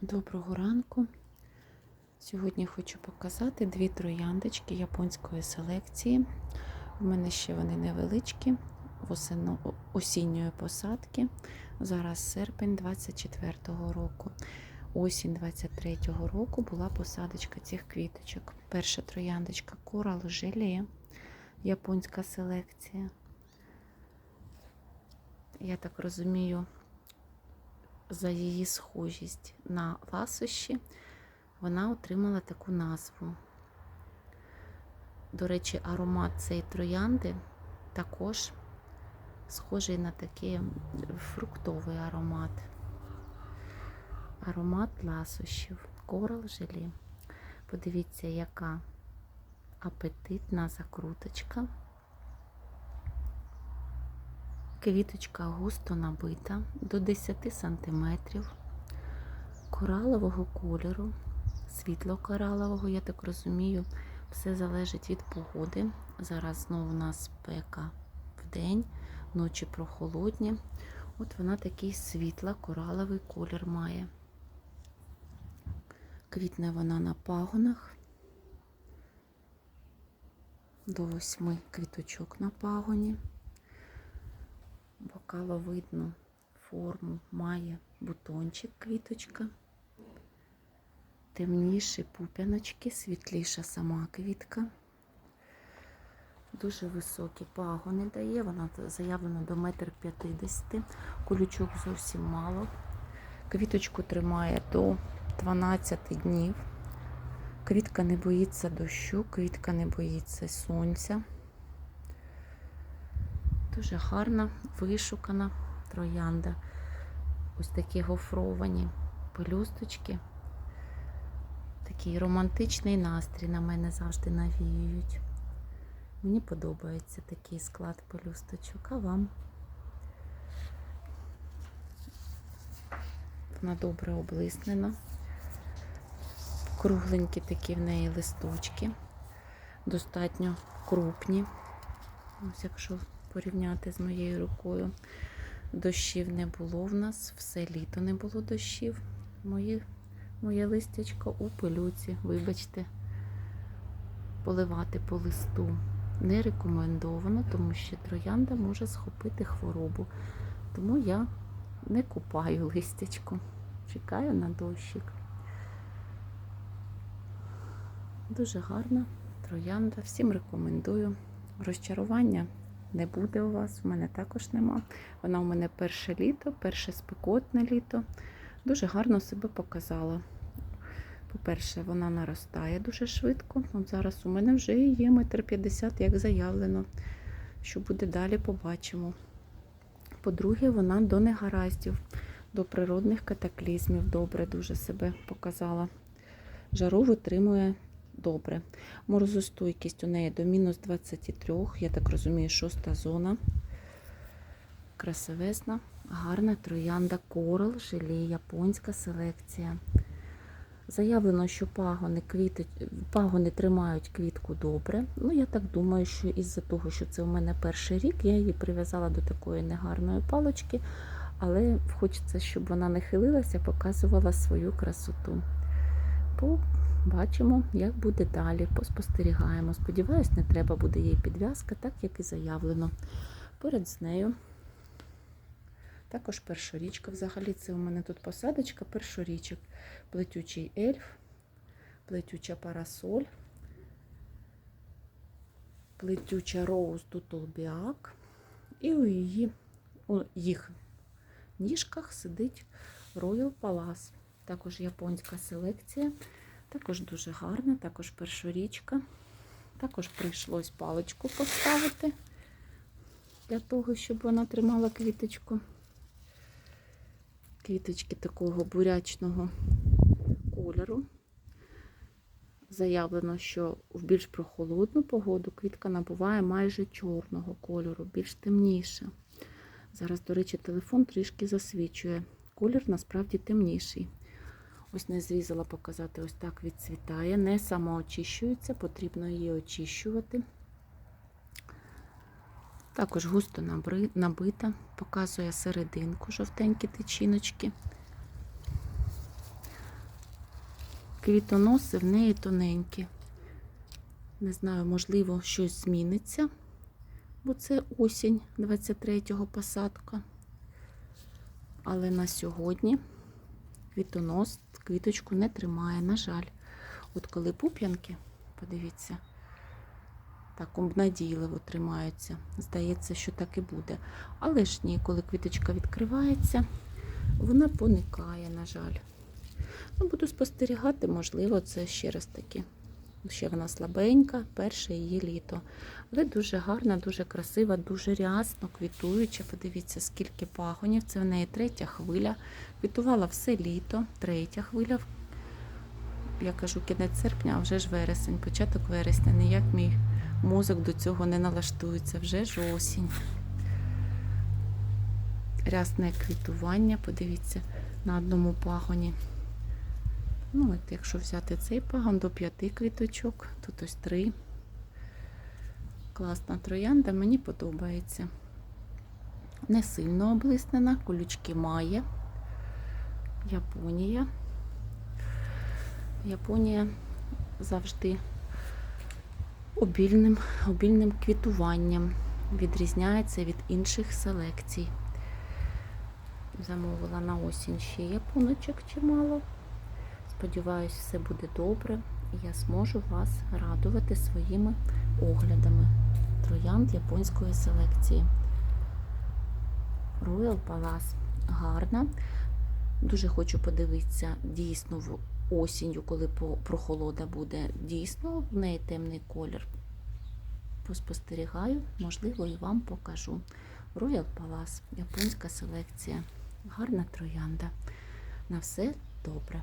Доброго ранку. Сьогодні хочу показати дві трояндочки японської селекції. У мене ще вони невеличкі, осінньої посадки. Зараз серпень 24-го року. Осінь 23-го року була посадочка цих квіточок. Перша трояндочка Coral Желе, японська селекція. Я так розумію, за її схожість на ласощі, вона отримала таку назву. До речі, аромат цієї троянди також схожий на такий фруктовий аромат. Аромат ласощів, корал желі. Подивіться, яка апетитна закруточка. Квіточка густо набита до 10 см, коралового кольору, світло-коралового, я так розумію, все залежить від погоди. Зараз знову у нас спека в день, ночі прохолодні. От вона такий світло-кораловий колір має. Квітне вона на пагонах. До восьми квіточок на пагоні. Бокало видно форму має бутончик квіточка, темніші пуп'яночки, світліша сама квітка. Дуже високі пагони дає, вона заявлена до 1,50 м, колючок зовсім мало. Квіточку тримає до 12 днів. Квітка не боїться дощу, квітка не боїться сонця. Дуже гарна, вишукана троянда. Ось такі гофровані пелюсточки. Такий романтичний настрій на мене завжди навіюють. Мені подобається такий склад пелюсточок, а вам? Вона добре облиснена. Кругленькі такі в неї листочки, достатньо крупні. Ось якщо порівняти з моєю рукою. Дощів не було в нас, все літо не було дощів. Мої, моє листячко у пилюці, вибачте, поливати по листу не рекомендовано, тому що троянда може схопити хворобу. Тому я не купаю листячко, чекаю на дощик. Дуже гарна троянда, всім рекомендую. Розчарування не буде у вас, у мене також нема. Вона у мене перше літо, перше спекотне літо. Дуже гарно себе показала. По-перше, вона наростає дуже швидко. От зараз у мене вже є метр п'ятдесят, як заявлено. Що буде далі, побачимо. По-друге, вона до негараздів, до природних катаклізмів добре дуже себе показала. Жару витримує добре. Морозостойкість у неї до мінус 23, я так розумію, шоста зона. Красивесна, гарна троянда Корал, желе, японська селекція. Заявлено, що пагони квіти, пагони тримають квітку добре. Ну, я так думаю, що із-за того, що це у мене перший рік, я її прив'язала до такої негарної палочки, але хочеться, щоб вона не хилилася, показувала свою красоту. Побачимо, як буде далі. Поспостерігаємо. Сподіваюсь, не треба буде їй підв'язка, так як і заявлено. Поряд з нею. Також першорічка. Взагалі, це у мене тут посадочка першорічок. Плетючий ельф, плетюча парасоль, плетюча роуз тутолбіак. І у її у їх ніжках сидить Royal Palace. Також японська селекція. Також дуже гарна, також першорічка. Також прийшлось паличку поставити для того, щоб вона тримала квіточку. Квіточки такого бурячного кольору. Заявлено, що в більш прохолодну погоду квітка набуває майже чорного кольору, більш темніша. Зараз, до речі, телефон трішки засвічує. Колір насправді темніший. Ось не зрізала показати, ось так відцвітає. Не самоочищується, потрібно її очищувати. Також густо набита, показує серединку жовтенькі тичіночки. квітоноси в неї тоненькі. Не знаю, можливо, щось зміниться, бо це осінь 23-го посадка. Але на сьогодні квітонос квіточку не тримає, на жаль. От коли пуп'янки, подивіться, так обнадійливо тримаються. Здається, що так і буде. Але ж ні, коли квіточка відкривається, вона поникає, на жаль. Ну, буду спостерігати, можливо, це ще раз таки. Ще вона слабенька, перше її літо. Але дуже гарна, дуже красива, дуже рясно, квітуюча. Подивіться, скільки пагонів. Це в неї третя хвиля. Квітувала все літо, третя хвиля. Я кажу кінець серпня, а вже ж вересень, початок вересня. Ніяк мій мозок до цього не налаштується, вже ж осінь. Рясне квітування, подивіться, на одному пагоні. Ну, от якщо взяти цей пагон до п'яти квіточок, тут ось три. Класна троянда, мені подобається. Не сильно облиснена, колючки має. Японія. Японія завжди обільним, обільним квітуванням. Відрізняється від інших селекцій. Замовила на осінь ще японочок чимало. Сподіваюсь, все буде добре і я зможу вас радувати своїми оглядами троянд японської селекції. Royal Palace гарна. Дуже хочу подивитися дійсно в осінню, коли прохолода буде. Дійсно, в неї темний колір. Поспостерігаю, можливо, і вам покажу. Royal Palace, японська селекція. Гарна троянда. На все добре.